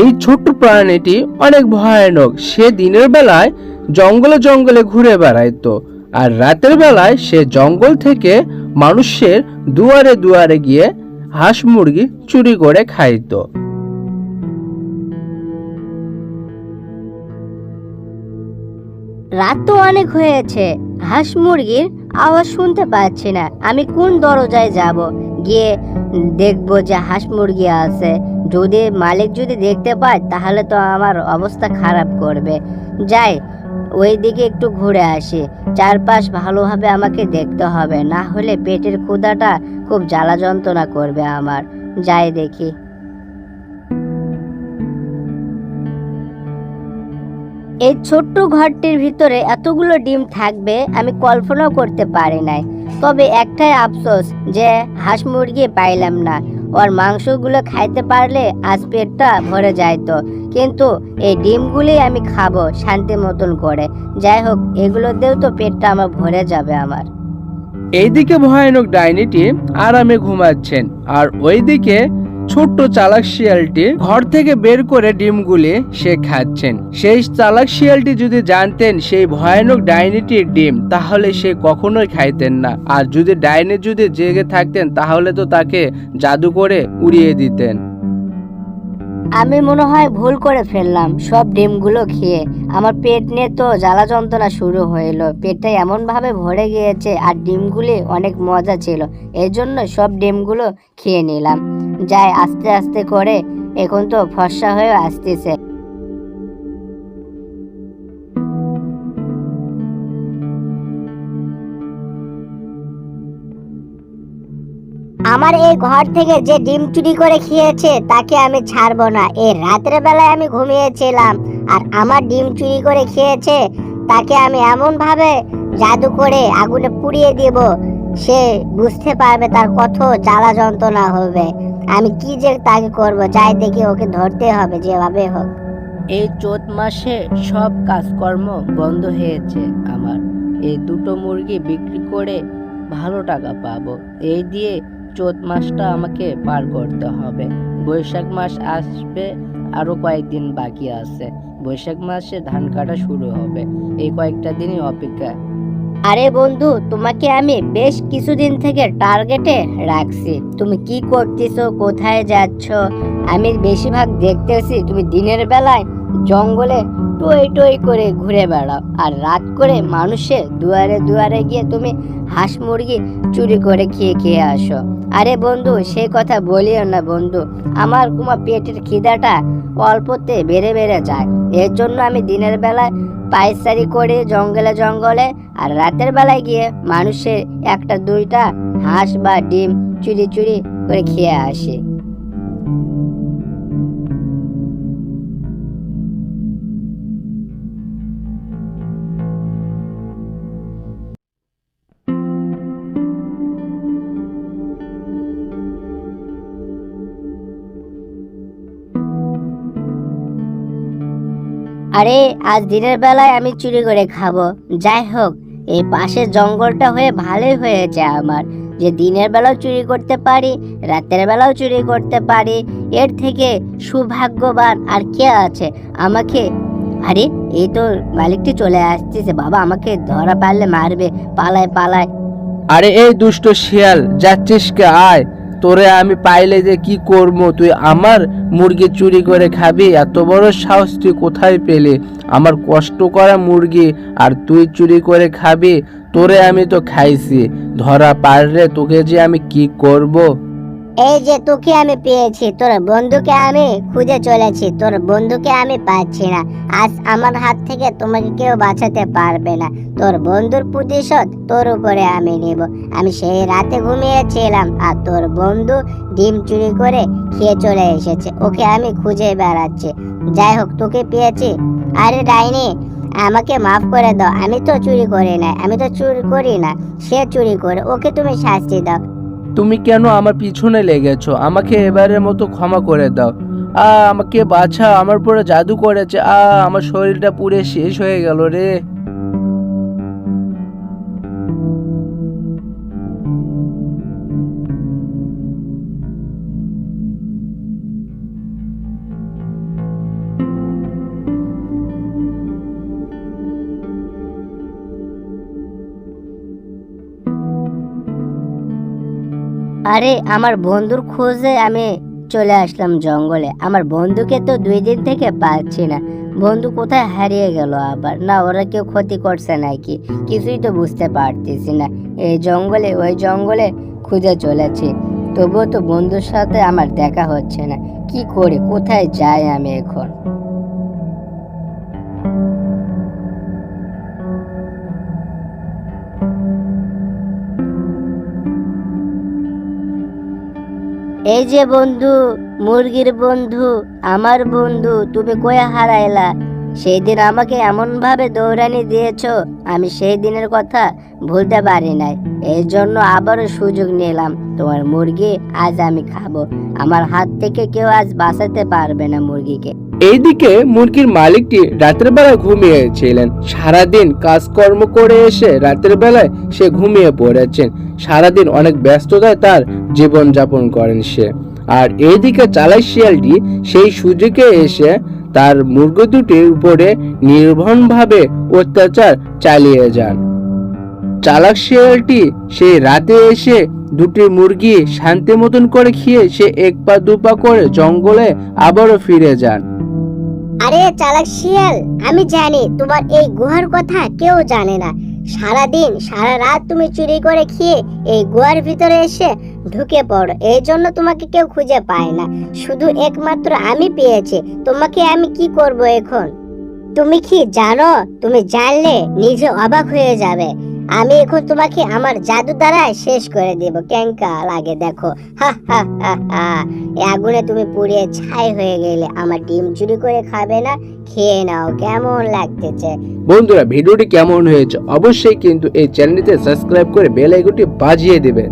এই ছোট্ট প্রাণীটি অনেক ভয়ানক। সে দিনের বেলায় জঙ্গলে জঙ্গলে ঘুরে বেড়াইতো আর রাতের বেলায় সে জঙ্গল থেকে মানুষের দুয়ারে দুয়ারে গিয়ে হাঁস মুরগি চুরি করে খাইতো রাত তো অনেক হয়েছে। হাঁস মুরগির আওয়াজ শুনতে পাচ্ছি না। আমি কোন দরজায় যাব? গিয়ে দেখব যে হাঁস মুরগি আছে। যদি মালিক যদি দেখতে পায়, তাহলে তো আমার অবস্থা খারাপ করবে। যাই ওই দিকে একটু ঘুরে আসি। চারপাশ ভালোভাবে আমাকে দেখতে হবে, না হলে পেটের ক্ষুধাটা খুব জ্বালা যন্ত্রণা করবে আমার। যাই দেখি। এই ছোট্ট ঘরটির ভিতরে এতগুলো ডিম থাকবে, আমি কল্পনাও করতে পারি নাই। তবে একটাই আফসোস যে হাঁস মুরগি পাইলাম না। ওর মাংসগুলো খাইতে পারলে আজ পেটটা ভরে যাইতো কিন্তু এই ডিমগুলি আমি খাব শান্তি মতন করে। যাই হোক, এগুলো এগুলোতেও তো পেটটা আমার ভরে যাবে আমার। এইদিকে ভয়ানক ডাইনিটি আরামে ঘুমাচ্ছেন। আর ওইদিকে ছোট্ট চালাক শিয়ালটি ঘর থেকে বের করে ডিমগুলি সে খাচ্ছেন। সেই চালাক শিয়ালটি যদি জানতেন সেই ভয়ানক ডাইনিটির ডিম, তাহলে সে কখনোই খাইতেন না। আর যদি ডাইনি যদি জেগে থাকতেন, তাহলে তো তাকে জাদু করে উড়িয়ে দিতেন। আমি মনে হয় ভুল করে ফেললাম সব ডিমগুলো খেয়ে। আমার পেট নিয়ে তো জ্বালা যন্ত্রণা শুরু হইল। পেটটা এমন ভাবে ভরে গিয়েছে আর ডিমগুলি অনেক মজা ছিল। এই জন্য সব ডিমগুলো খেয়ে নিলাম। যাই আস্তে আস্তে করে, এখন তো ফর্সা হয়ে আসতেছে। আমার এই ঘর থেকে যে ডিম চুরি করে খেয়েছে, তাকে আমি ছাড়বো না। এই রাতের বেলায় আমি ঘুমিয়েছিলাম, আর আমার ডিম চুরি করে খেয়েছে, তাকে আমি এমন ভাবে জাদু করে আগুনে পুড়িয়ে দিব, সে বুঝতে পারবে তার কত জ্বালা যন্ত্রণা হবে। আমি কি যে তাকে করব, যাই দেখি ওকে ধরতে হবে যেভাবে হোক। এই চোত মাসে সব কাজকর্ম বন্ধ হয়েছে আমার। এই দুটো মুরগি বিক্রি করে ভালো টাকা পাবো। এই দিয়ে চৈত মাসটা আমাকে পার করতে হবে। বৈশাখ মাস আসবে, আরও কয়েকদিন বাকি আছে। বৈশাখ মাসে ধান কাটা শুরু হবে। এই কয়েকটা দিনই অপেক্ষা আরে বন্ধু, তোমাকে আমি বেশ কিছুদিন থেকে টার্গেটে রাখছি। তুমি কি করতেছো, কোথায় যাচ্ছ? আমি বেশিরভাগ দেখতেছি তুমি দিনের বেলায় জঙ্গলে টই টই করে ঘুরে বেড়াও। আর রাত করে মানুষের দুয়ারে দুয়ারে গিয়ে তুমি হাঁস মুরগি চুরি করে খেয়ে খেয়ে আসো। আরে বন্ধু, সেই কথা বলিও না বন্ধু। আমার কুমা পেটের খিদাটা অল্পতে বেড়ে বেড়ে যায়। এর জন্য আমি দিনের বেলায় পায়চারি করে জঙ্গলে জঙ্গলে আর রাতের বেলায় গিয়ে মানুষের একটা দুইটা হাঁস বা ডিম চুরি চুরি করে খেয়ে আসি। আরে, আজ দিনের বেলায় আমি চুরি করে খাব। যাই হোক, এই পাশের জঙ্গলটা হয়ে ভালোই হয়েছে আমার। যে দিনের বেলাও চুরি করতে পারি, রাতের বেলাও চুরি করতে পারি, এর থেকে সৌভাগ্যবান আর কে আছে? আমাকে, আরে, এই তো মালিকটি চলে আসতেছে। বাবা, আমাকে ধরা পারলে মারবে। পালায় পালায়। আরে, এই দুষ্ট শিয়াল, যাচ্ছিস কে? আয়। তোরে আমি পাইলে যে কি করব? তুই আমার মুরগি চুরি করে খাবি? এত বড় সাহস তুই কোথায় পেলে? আমার কষ্ট করা মুরগি আর তুই চুরি করে খাবি? তোরে আমি তো খাইছি। ধরা পারলে তোকে যে আমি কি করব? এই যে তোকে আমি পেয়েছি, তোর বন্ধুকে আমি খুঁজে চলেছি, তোর বন্ধুকে আমি পাচ্ছি না। আজ আমার হাত থেকে তোমাকে কেউ বাঁচাতে পারবে না। তোর বন্ধুর প্রতিশোধ তোর উপরে আমি নেব। আমি সেই রাতে ঘুমিয়েছিলাম আর তোর বন্ধু ডিম চুরি করে খেয়ে চলে এসেছে। ওকে আমি খুঁজে বেড়াচ্ছি। যাই হোক, তোকে পেয়েছি। আরে ডাইনি, আমাকে মাফ করে দাও। আমি তো চুরি করি না আমি তো চুরি করি না। সে চুরি করে, ওকে তুমি শাস্তি দাও। তুমি কেন আমার পিছনে লেগেছো? আমাকে এবারের মতো ক্ষমা করে দাও। আ আমাকে বাছা। আমার পরে জাদু করেছে। আ আমার শরীরটা পুরে শেষ হয়ে গেল রে। আরে, আমার বন্ধুর খোঁজে আমি চলে আসলাম জঙ্গলে। আমার বন্ধুকে তো দুই দিন থেকে পাচ্ছি না। বন্ধু কোথায় হারিয়ে গেল আবার? না, ওরা কেউ ক্ষতি করছে নাকি? কিছুই তো বুঝতে পারতেছি না। এই জঙ্গলে, ওই জঙ্গলে খুঁজে চলেছি। তবুও তো বন্ধুর সাথে আমার দেখা হচ্ছে না। কি করে? কোথায় যাই আমি এখন? এই যে বন্ধু, মুরগির বন্ধু, আমার বন্ধু, তুমি কয়ে হারাইলা সেই দিন আমাকে এমন ভাবে দৌড়ানি দিয়েছ, আমি সেই দিনের কথা ভুলতে পারি নাই। এই জন্য আবারও সুযোগ নিলাম। তোমার মুরগি আজ আমি খাব। আমার হাত থেকে কেউ আজ বাঁচাতে পারবে না মুরগিকে। এইদিকে মুরগির মালিকটি রাতের বেলায় ঘুমিয়েছিলেন সারাদিন কাজকর্ম করে এসে রাতের বেলায় সে ঘুমিয়ে পড়েছেন। সারাদিন অনেক ব্যস্ততায় তার জীবন যাপন করেন সে। আর এইদিকে চালাই শিয়ালটি সেই সুযোগে এসে তার মুরগি দুটির উপরে নির্ভনভাবে অত্যাচার চালিয়ে যান। চালাক শিয়ালটি সেই রাতে এসে দুটি মুরগি শান্তি মতন করে খেয়ে সে এক পা দু পা করে জঙ্গলে আবারও ফিরে যান। আরে চালাক শিয়াল, আমি জানি তোমার এই গুহার কথা কেউ জানে না। সারাদিন সারা রাত তুমি চুরি করে খেয়ে এই গুহার ভিতরে এসে ঢুকে পড়ো। এই জন্য তোমাকে কেউ খুঁজে পায় না। শুধু একমাত্র আমি পেয়েছি। তোমাকে আমি কি করব এখন? তুমি কি জানো? তুমি জানলে নিজে অবাক হয়ে যাবে। আমি এখন তোমাকে আমার জাদু দ্বারা শেষ করে দেব ক্যাঙ্কা লাগে দেখো, হা হা হা আগুনে তুমি পুড়িয়ে ছাই হয়ে গেলে আমার ডিম চুরি করে খাবে না, খেয়ে নাও, কেমন লাগতেছে? বন্ধুরা, ভিডিওটি কেমন হয়েছে অবশ্যই কিন্তু এই চ্যানেলটিতে সাবস্ক্রাইব করে বেল আইকনটি বাজিয়ে দেবেন।